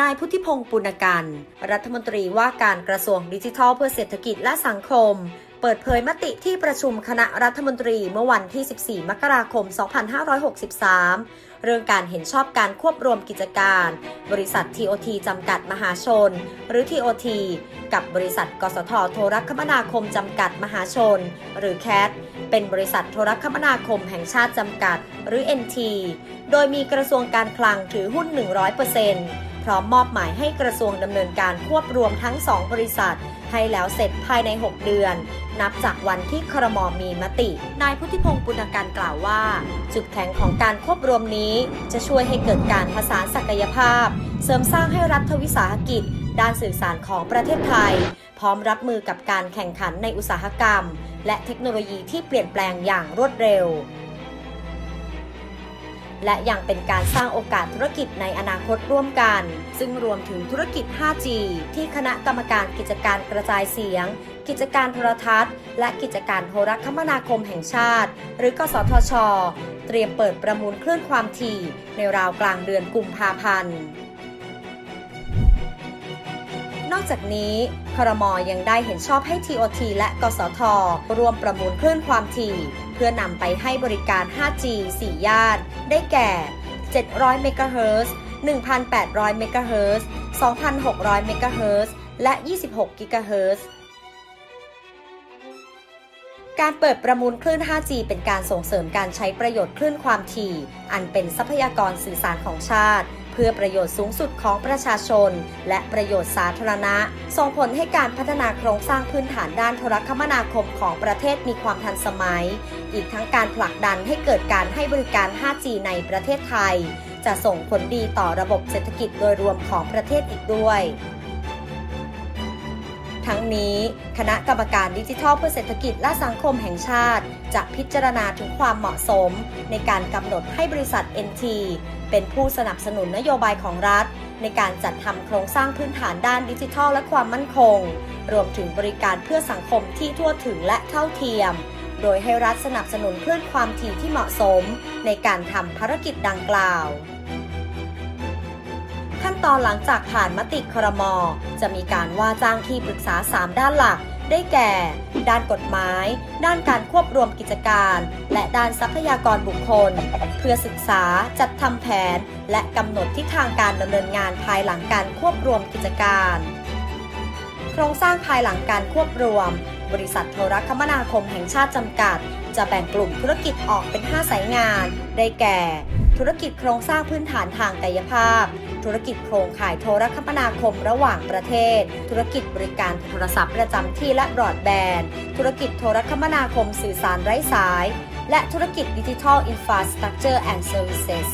นายพุทธิพงศ์ปุณกัน รัฐมนตรีว่าการกระทรวงดิจิทัลเพื่อเศรษฐกิจและสังคม เปิดเผยมติที่ประชุมคณะรัฐมนตรีเมื่อวันที่ 14 มกราคม 2563 เรื่องการเห็นชอบการควบรวมกิจการ บริษัท TOT จำกัดมหาชน หรือ TOT กับบริษัท กสทโทรคมนาคมจำกัดมหาชน หรือ CAT เป็นบริษัทโทรคมนาคมแห่งชาติจำกัด หรือ NT โดยมีกระทรวงการคลังถือหุ้น 100% พร้อมมอบหมายให้กระทรวงดำเนินการควบรวมทั้ง 2 บริษัท ให้แล้วเสร็จภายใน 6 เดือน นับจากวันที่ครมมีมติ นายพุทธิพงศ์ปุณการกล่าวว่า จุดแข็งของการควบรวมนี้ จะช่วยให้เกิดการผสานศักยภาพ เสริมสร้างให้รัฐวิสาหกิจ ด้านสื่อสารของประเทศไทย พร้อมรับมือกับการแข่งขันในอุตสาหกรรม และเทคโนโลยีที่เปลี่ยนแปลงอย่างรวดเร็ว และยังเป็นการสร้างโอกาสธุรกิจในอนาคตร่วมกัน ซึ่งรวมถึงธุรกิจ 5G ที่คณะกรรมการกิจการกระจายเสียง กิจการโทรทัศน์ และกิจการโทรคมนาคมแห่งชาติ หรือกสทช เตรียมเปิดประมูลคลื่นความถี่ในราวกลางเดือนกุมภาพันธ์นอกจากนี้ครมยังได้เห็นชอบให้ TOT และกสท ร่วมประมูลคลื่นความถี่ เพื่อนำไปให้บริการ 5G 4 ย่าน ได้แก่ 700 เมกะเฮิรตซ์1,800 เมกะเฮิรตซ์2,600 เมกะเฮิรตซ์และ 26 กิกะเฮิรตซ์การเปิดประมูลคลื่น 5G เป็นการส่งเสริมการใช้ประโยชน์คลื่นความถี่ อันเป็นทรัพยากรสื่อสารของชาติ พื่อประโยชน์สูงสุดของประชาชน และประโยชน์สาธารณะ ส่งผลให้การพัฒนาโครงสร้างพื้นฐานด้านโทรคมนาคมของประเทศมีความทันสมัย อีกทั้งการผลักดันให้เกิดการให้บริการ 5G ในประเทศไทย จะส่งผลดีต่อระบบเศรษฐกิจโดยรวมของประเทศอีกด้วย ทั้งนี้คณะกรรมการดิจิทัลเพื่อเศรษฐกิจและสังคมแห่งชาติ จะพิจารณาถึงความเหมาะสม ในการกำหนดให้บริษัท NT เป็นผู้สนับสนุนนโยบายของรัฐ ในการจัดทำโครงสร้างพื้นฐานด้านดิจิทัลและความมั่นคง รวมถึงบริการเพื่อสังคมที่ทั่วถึงและเท่าเทียม โดยให้รัฐสนับสนุนคลื่นความถี่ที่เหมาะสม ในการทำภารกิจดังกล่าว ตอนหลังจากผ่านมติครม จะมีการว่าจ้างที่ปรึกษา 3 ด้านหลัก ได้แก่ ด้านกฎหมาย ด้านการควบรวมกิจการ และด้านทรัพยากรบุคคล เพื่อศึกษาจัดทำแผน และกำหนดทิศทางการดำเนินงานภายหลังการควบรวมกิจการโครงสร้างภายหลังการควบรวม บริษัทโทรคมนาคมแห่งชาติจำกัด จะแบ่งกลุ่มธุรกิจออกเป็น 5 สายงาน ได้แก่ ธุรกิจโครงสร้างพื้นฐานทางกายภาพ ธุรกิจโครงข่ายโทรคมนาคมระหว่างประเทศ ธุรกิจบริการโทรศัพท์ประจำที่และบรอดแบนด์ ธุรกิจโทรคมนาคมสื่อสารไร้สาย และธุรกิจดิจิทัลอินฟราสตรักเจอร์แอนด์เซอร์วิส